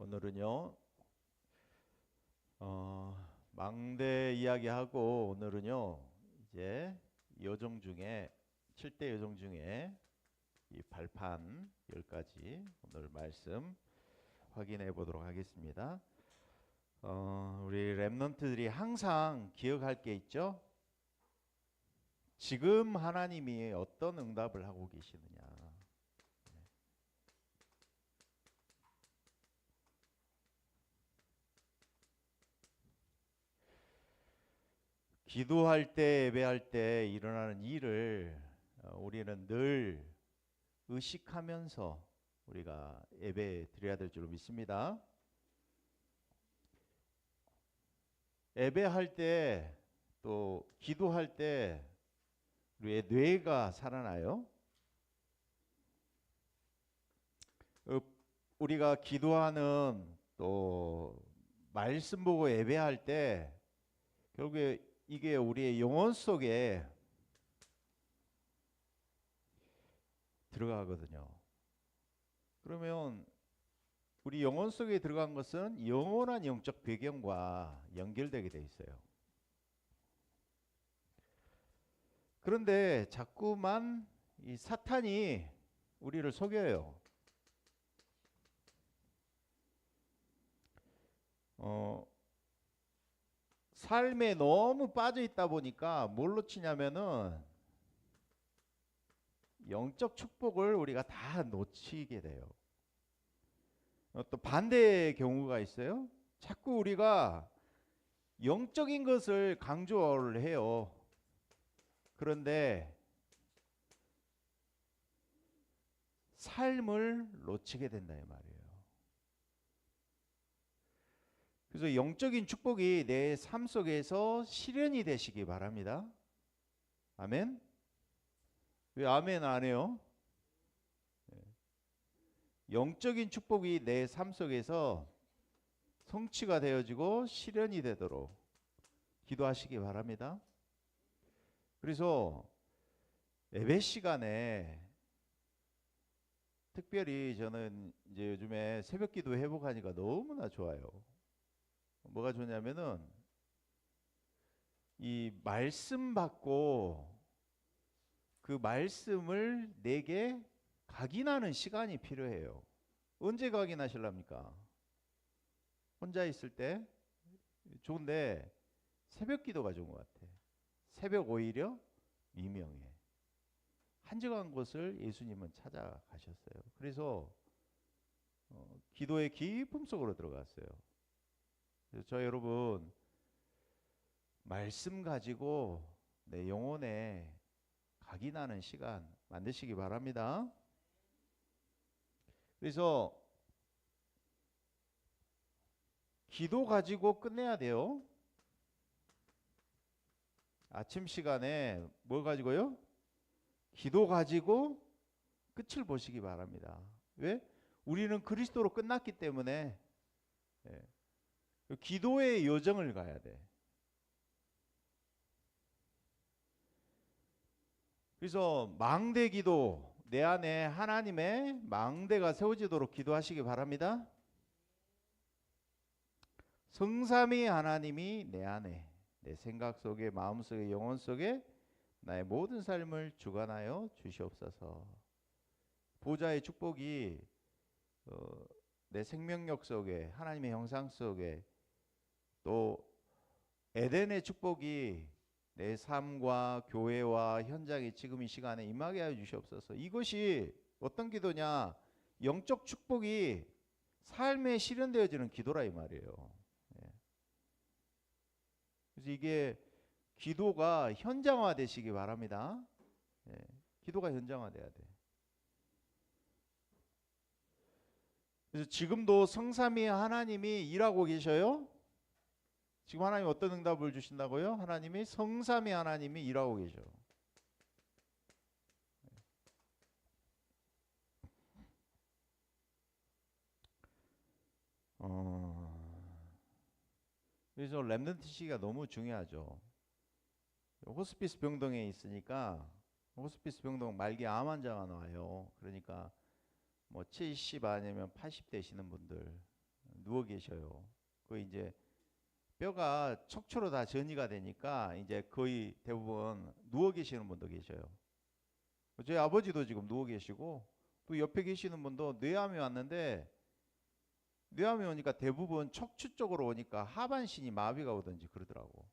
오늘은요, 어, 망대 이야기하고 오늘은요, 이제 요정 중에 7대 요정 중에 이 발판 10가지 오늘 말씀 확인해 보도록 하겠습니다. 어, 우리 랩런트들이 항상 기억할 게 있죠? 지금 하나님이 어떤 응답을 하고 계시느냐. 기도할 때 예배할 때 일어나는 일을 어, 우리는 늘 의식하면서 우리가 예배 드려야 될줄 믿습니다. 예배할 때 또 기도할 때 우리의 뇌가 살아나요. 어, 우리가 기도하는 또 말씀 보고 예배할 때 결국에 이게 우리의 영혼 속에 들어가거든요. 그러면 우리 영혼 속에 들어간 것은 영원한 영적 배경과 연결되게 돼 있어요. 그런데 자꾸만 이 사탄이 우리를 속여요. 어, 삶에 너무 빠져 있다 보니까 뭘 놓치냐면은 영적 축복을 우리가 다 놓치게 돼요. 어, 또 반대의 경우가 있어요. 자꾸 우리가 영적인 것을 강조를 해요. 그런데 삶을 놓치게 된다 이 말이에요. 그래서 영적인 축복이 내 삶 속에서 실현이 되시기 바랍니다. 아멘. 왜 아멘 안 해요? 예. 영적인 축복이 내 삶 속에서 성취가 되어지고 실현이 되도록 기도하시기 바랍니다. 그래서 예배 시간에 특별히 저는 이제 요즘에 새벽 기도 회복하니까 너무나 좋아요. 뭐가 좋냐면은 이 말씀 받고 그 말씀을 내게 각인하는 시간이 필요해요. 언제 각인하실랍니까? 혼자 있을 때 좋은데 새벽 기도가 좋은 것 같아. 새벽 오히려 미명에 한적한 곳을 예수님은 찾아가셨어요. 그래서 어, 기도의 깊음 속으로 들어갔어요. 저 여러분 말씀 가지고 내 영혼에 각인하는 시간 만드시기 바랍니다. 그래서 기도 가지고 끝내야 돼요. 아침 시간에 뭘 가지고요? 기도 가지고 끝을 보시기 바랍니다. 왜? 우리는 그리스도로 끝났기 때문에 예. 기도의 요정을 가야 돼. 그래서 망대 기도 내 안에 하나님의 망대가 세워지도록 기도하시기 바랍니다. 성삼위 하나님이 내 안에 내 생각 속에 마음 속에 영혼 속에 나의 모든 삶을 주관하여 주시옵소서. 보좌의 축복이 어, 내 생명력 속에 하나님의 형상 속에 또 에덴의 축복이 내 삶과 교회와 현장에 지금 이 시간에 임하게 하여 주시옵소서. 이것이 어떤 기도냐? 영적 축복이 삶에 실현되어지는 기도라 이 말이에요. 예. 그래서 이게 기도가 현장화 되시기 바랍니다. 예. 기도가 현장화 돼야 돼. 그래서 지금도 성삼위 하나님이 일하고 계셔요. 지금 하나님 어떤 응답을 주신다고요? 하나님이 성삼위 하나님이 일하고 계셔. 어... 그래서 랩런트 시기가 너무 중요하죠. 호스피스 병동에 있으니까 호스피스 병동 말기 암 환자가 나와요. 그러니까 뭐 70 아니면 80 되시는 분들 누워 계셔요. 그 이제 뼈가 척추로 다 전이가 되니까 이제 거의 대부분 누워 계시는 분도 계셔요. 저희 아버지도 지금 누워 계시고 또 옆에 계시는 분도 뇌암이 왔는데 뇌암이 오니까 대부분 척추 쪽으로 오니까 하반신이 마비가 오든지 그러더라고.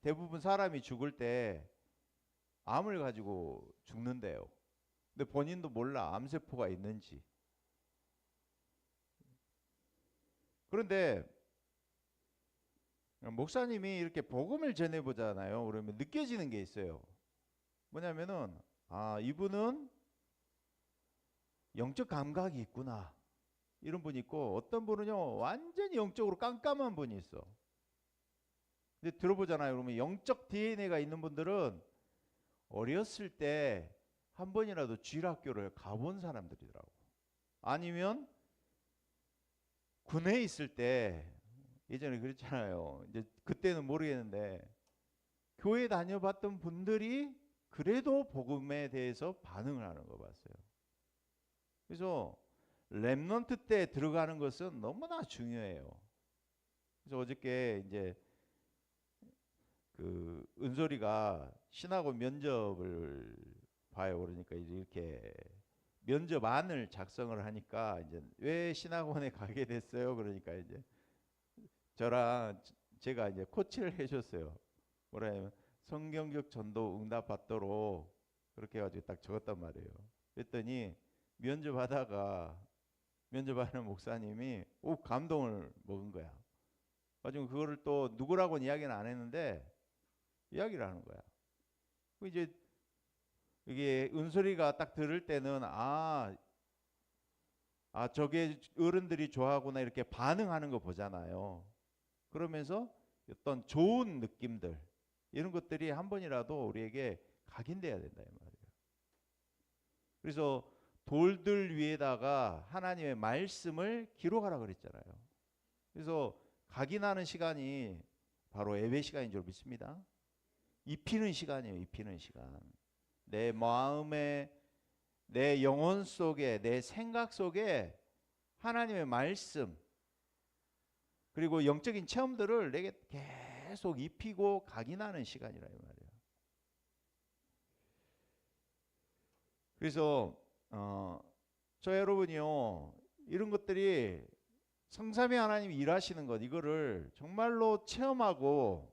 대부분 사람이 죽을 때 암을 가지고 죽는데요. 근데 본인도 몰라 암세포가 있는지. 그런데 목사님이 이렇게 복음을 전해 보잖아요. 그러면 느껴지는 게 있어요. 뭐냐면은 아 이분은 영적 감각이 있구나 이런 분이 있고 어떤 분은요 완전히 영적으로 깜깜한 분이 있어. 근데 들어보잖아요. 그러면 영적 DNA가 있는 분들은 어렸을 때 한 번이라도 쥐학교를 가본 사람들이더라고. 아니면 군에 있을 때 예전에 그랬잖아요. 이제 그때는 모르겠는데 교회 다녀봤던 분들이 그래도 복음에 대해서 반응을 하는 거 봤어요. 그래서 렘넌트 때 들어가는 것은 너무나 중요해요. 그래서 어저께 이제 그 은솔이가 신학원 면접을 봐요. 그러니까 이렇게 면접 안을 작성을 하니까 이제 왜 신학원에 가게 됐어요? 그러니까 이제 저랑 제가 이제 코치를 해줬어요. 뭐라면 성경적 전도 응답 받도록 그렇게 해가지고 딱 적었단 말이에요. 그랬더니 면접하다가 면접하는 목사님이 오 감동을 먹은 거야. 가지고 그거를 또 누구라고는 이야기는 안 했는데 이야기를 하는 거야. 그 이제 이게 은솔이가 딱 들을 때는 아, 아 저게 어른들이 좋아하구나 이렇게 반응하는 거 보잖아요. 그러면서 어떤 좋은 느낌들 이런 것들이 한 번이라도 우리에게 각인돼야 된다 이 말이에요. 그래서 돌들 위에다가 하나님의 말씀을 기록하라 그랬잖아요. 그래서 각인하는 시간이 바로 예배 시간인 줄 믿습니다. 입히는 시간이에요. 입히는 시간. 내 마음에 내 영혼 속에 내 생각 속에 하나님의 말씀 그리고 영적인 체험들을 내게 계속 입히고 각인하는 시간이라 이 말이에요. 그래서 어, 저 여러분이요 이런 것들이 성삼위 하나님이 일하시는 것 이거를 정말로 체험하고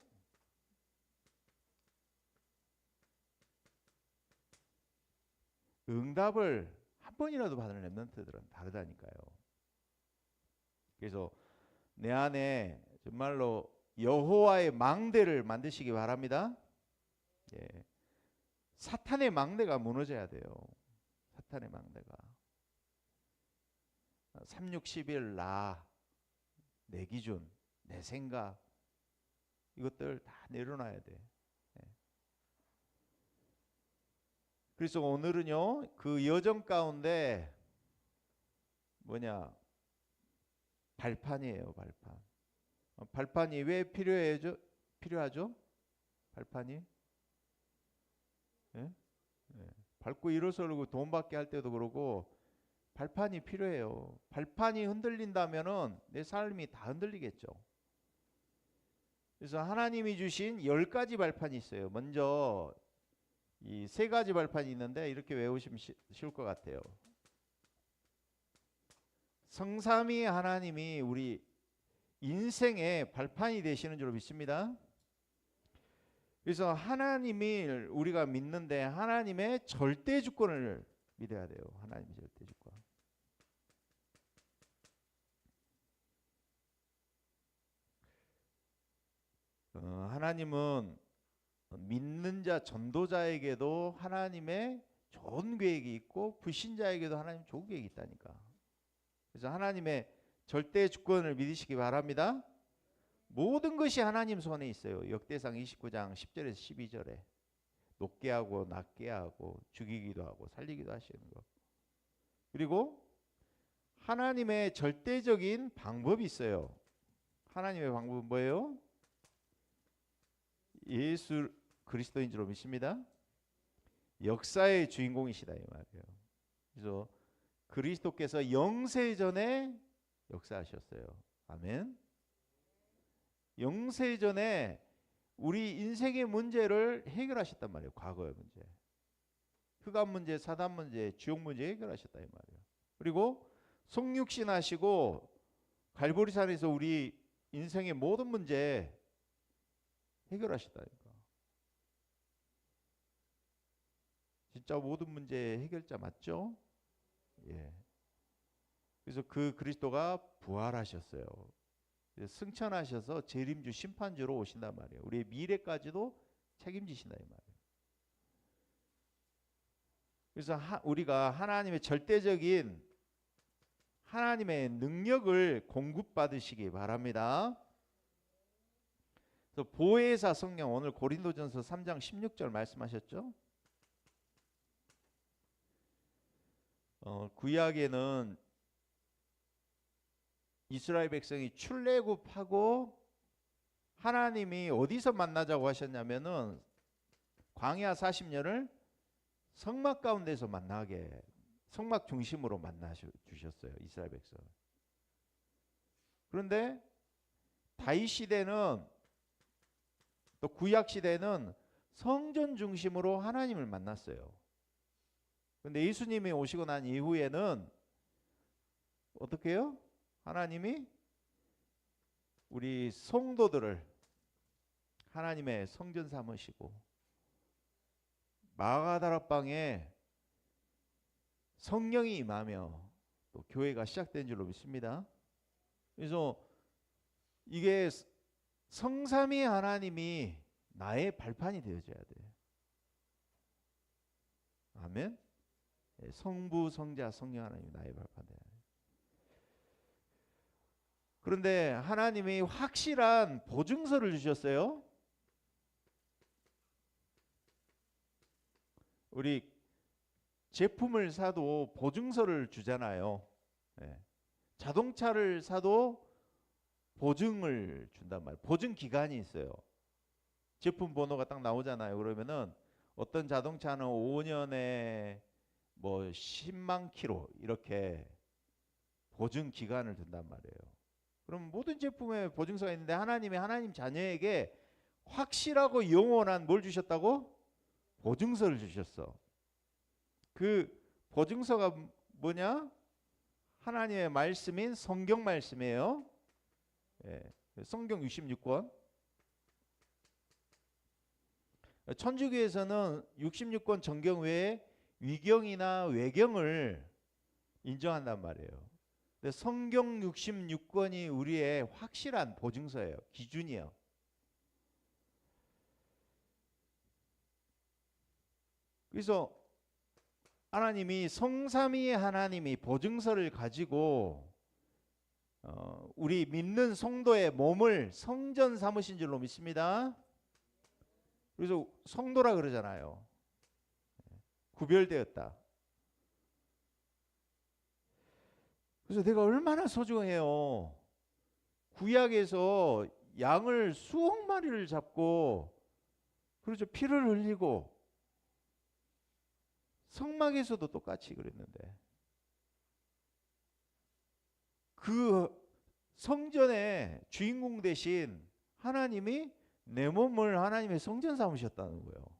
응답을 한 번이라도 받는 랩런트들은 다르다니까요. 그래서 내 안에 정말로 여호와의 망대를 만드시기 바랍니다. 예. 사탄의 망대가 무너져야 돼요. 사탄의 망대가 3, 6, 11 나, 내 기준, 내 생각 이것들 다 내려놔야 돼. 예. 그래서 오늘은요 그 여정 가운데 뭐냐 발판이에요 발판. 어, 발판이 왜 필요해죠? 필요하죠? 발판이? 예? 예. 밟고 일어서고 돈 받게 할 때도 그러고 발판이 필요해요. 발판이 흔들린다면은 내 삶이 다 흔들리겠죠. 그래서 하나님이 주신 열 가지 발판이 있어요. 먼저 이 세 가지 발판이 있는데 이렇게 외우시면 쉬, 쉬울 것 같아요. 성삼위 하나님이 우리 인생의 발판이 되시는 줄 믿습니다. 그래서 하나님이 우리가 믿는데 하나님의 절대 주권을 믿어야 돼요. 하나님의 절대 주권. 어, 하나님은 믿는 자 전도자에게도 하나님의 좋은 계획이 있고 불신자에게도 하나님 좋은 계획이 있다니까. 그래서 하나님의 절대 주권을 믿으시기 바랍니다. 모든 것이 하나님 손에 있어요. 역대상 29장 10절에서 12절에 높게 하고 낮게 하고 죽이기도 하고 살리기도 하시는 거. 그리고 하나님의 절대적인 방법이 있어요. 하나님의 방법은 뭐예요? 예수 그리스도인 줄 믿습니다. 역사의 주인공이시다 이 말이에요. 그래서 그리스도께서 영세 전에 역사하셨어요. 아멘. 영세전에 우리 인생의 문제를 해결하셨단 말이에요. 과거의 문제. 흑암 문제, 사단 문제, 지옥 문제 해결하셨다 이 말이에요. 그리고 성육신 하시고 갈보리산에서 우리 인생의 모든 문제 해결하셨다니까. 진짜 모든 문제 해결자 맞죠? 예. 그래서 그 그리스도가 부활하셨어요. 승천하셔서 재림주 심판주로 오신단 말이에요. 우리의 미래까지도 책임지신다 이 말이에요. 그래서 하, 우리가 하나님의 절대적인 하나님의 능력을 공급받으시기 바랍니다. 그래서 보혜사 성령 오늘 고린도전서 3장 16절 말씀하셨죠? 어, 구약에는 이스라엘 백성이 출애굽하고 하나님이 어디서 만나자고 하셨냐면은 광야 40년을 성막 가운데서 만나게 성막 중심으로 만나 주셨어요 이스라엘 백성. 그런데 다윗 시대는 또 구약 시대는 성전 중심으로 하나님을 만났어요. 근데 예수님이 오시고 난 이후에는 어떻게 해요? 하나님이 우리 성도들을 하나님의 성전 삼으시고 마가다락방에 성령이 임하며 또 교회가 시작된 줄로 믿습니다. 그래서 이게 성삼위 하나님이 나의 발판이 되어져야 돼. 아멘. 예, 성부, 성자, 성령 하나님이 나의 발판 돼. 그런데 하나님이 확실한 보증서를 주셨어요. 우리 제품을 사도 보증서를 주잖아요. 네. 자동차를 사도 보증을 준단 말이에요. 보증 기간이 있어요. 제품 번호가 딱 나오잖아요. 그러면은 어떤 자동차는 5년에 뭐 10만 킬로 이렇게 보증 기간을 둔단 말이에요. 그럼 모든 제품에 보증서가 있는데 하나님이 하나님 자녀에게 확실하고 영원한 뭘 주셨다고? 보증서를 주셨어. 그 보증서가 뭐냐? 하나님의 말씀인 성경 말씀이에요. 예, 성경 66권. 천주교에서는 66권 정경 외에 위경이나 외경을 인정한단 말이에요. 근데 성경 66권이 우리의 확실한 보증서예요. 기준이에요. 그래서 하나님이 성삼위의 하나님이 보증서를 가지고 어, 우리 믿는 성도의 몸을 성전 삼으신 줄로 믿습니다. 그래서 성도라 그러잖아요. 구별되었다. 그래서 내가 얼마나 소중해요. 구약에서 양을 수억 마리를 잡고 그렇죠. 피를 흘리고 성막에서도 똑같이 그랬는데 그 성전의 주인공 대신 하나님이 내 몸을 하나님의 성전 삼으셨다는 거예요.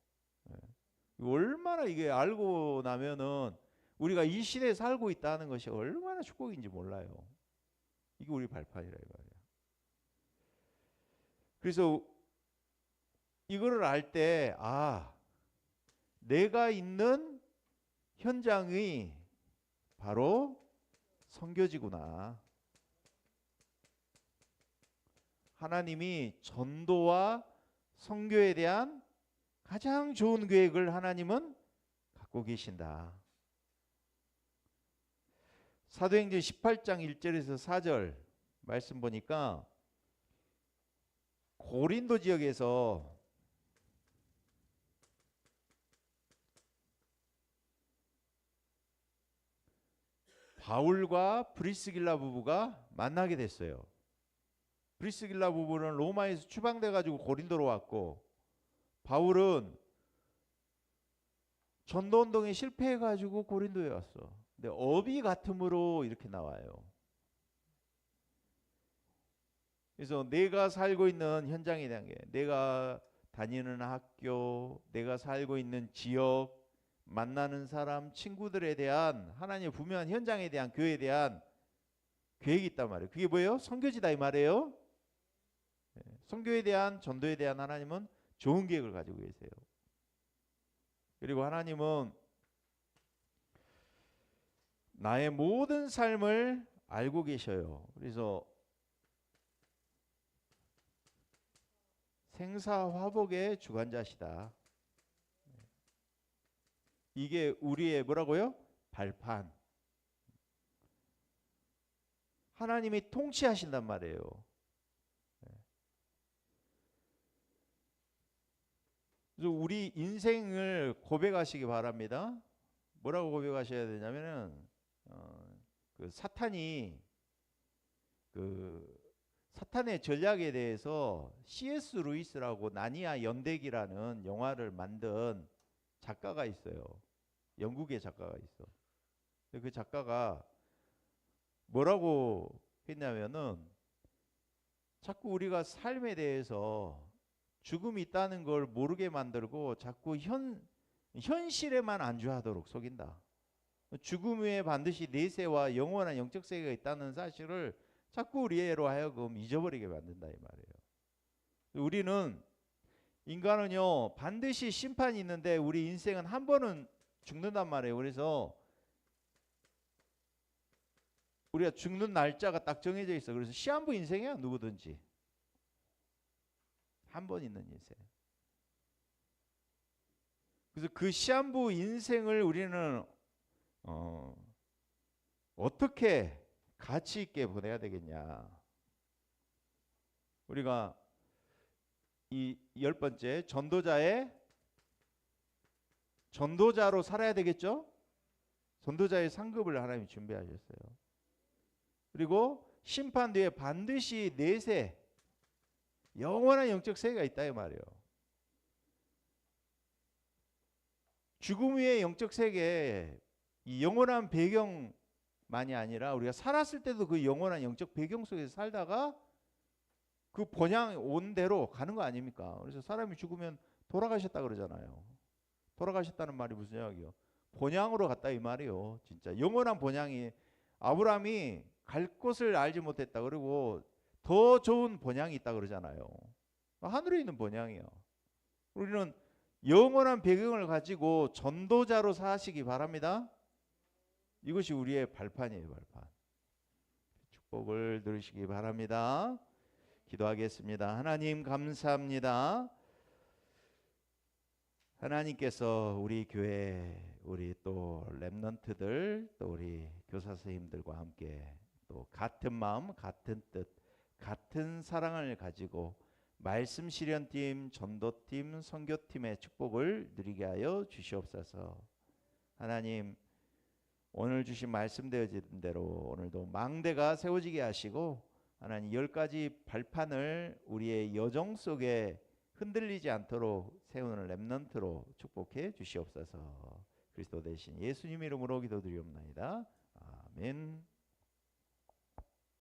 예. 얼마나 이게 알고 나면은 우리가 이 시대에 살고 있다는 것이 얼마나 축복인지 몰라요. 이게 우리 발판이라 이 말이야. 그래서 이거를 알 때, 아, 내가 있는 현장이 바로 성교지구나. 하나님이 전도와 성교에 대한 가장 좋은 계획을 하나님은 갖고 계신다. 사도행전 18장 1절에서 4절 말씀 보니까 고린도 지역에서 바울과 브리스길라 부부가 만나게 됐어요. 브리스길라 부부는 로마에서 추방돼 가지고 고린도로 왔고 바울은 전도 운동에 실패해 가지고 고린도에 왔어. 근데 업이 같음으로 이렇게 나와요. 그래서 내가 살고 있는 현장에 대한 게 내가 다니는 학교, 내가 살고 있는 지역, 만나는 사람, 친구들에 대한 하나님의 분명한 현장에 대한 교회에 대한 계획이 있단 말이에요. 그게 뭐예요? 선교지다 이 말이에요. 예, 선교에 대한 전도에 대한 하나님은 좋은 계획을 가지고 계세요. 그리고 하나님은 나의 모든 삶을 알고 계셔요. 그래서 생사화복의 주관자시다. 이게 우리의 뭐라고요? 발판. 하나님이 통치하신단 말이에요. 그래서 우리 인생을 고백하시기 바랍니다. 뭐라고 고백하셔야 되냐면은 어, 그 사탄이 그 사탄의 전략에 대해서 C.S. 루이스라고 나니아 연대기라는 영화를 만든 작가가 있어요. 영국의 작가가 있어. 그 작가가 뭐라고 했냐면은 자꾸 우리가 삶에 대해서 죽음이 있다는 걸 모르게 만들고 자꾸 현 현실에만 안주하도록 속인다. 죽음 후에 반드시 내세와 영원한 영적 세계가 있다는 사실을 자꾸 우리로 하여금 잊어버리게 만든다 이 말이에요. 우리는 인간은요 반드시 심판이 있는데 우리 인생은 한 번은 죽는단 말이에요. 그래서 우리가 죽는 날짜가 딱 정해져 있어. 그래서 시한부 인생이야 누구든지 한 번 있는 인생. 그래서 그 시한부 인생을 우리는 어, 어떻게 가치 있게 보내야 되겠냐? 우리가 이 열 번째 전도자의 전도자로 살아야 되겠죠? 전도자의 상급을 하나님이 준비하셨어요. 그리고 심판 뒤에 반드시 내세 영원한 영적 세계가 있다 이 말이에요. 죽음 후의 영적 세계 이 영원한 배경만이 아니라 우리가 살았을 때도 그 영원한 영적 배경 속에서 살다가 그 본향 온 대로 가는 거 아닙니까? 그래서 사람이 죽으면 돌아가셨다 그러잖아요. 돌아가셨다는 말이 무슨 이야기요? 본향으로 갔다 이 말이요. 진짜 영원한 본향이 아브라함이 갈 곳을 알지 못했다. 그리고 더 좋은 본향이 있다 그러잖아요. 하늘에 있는 본향이요. 우리는 영원한 배경을 가지고 전도자로 사시기 바랍니다. 이것이 우리의 발판이에요, 발판. 축복을 들으시기 바랍니다. 기도하겠습니다. 하나님 감사합니다. 하나님께서 우리 교회 우리 또 렘넌트들 또 우리 교사 선생님들과 함께 또 같은 마음 같은 뜻 같은 사랑을 가지고 말씀 실현팀 전도팀 선교팀의 축복을 누리게 하여 주시옵소서. 하나님 오늘 주신 말씀되어진 대로 오늘도 망대가 세워지게 하시고 하나님 열 가지 발판을 우리의 여정 속에 흔들리지 않도록 세우는 렘넌트로 축복해 주시옵소서. 그리스도 대신 예수님 이름으로 기도드리옵나이다. 아멘.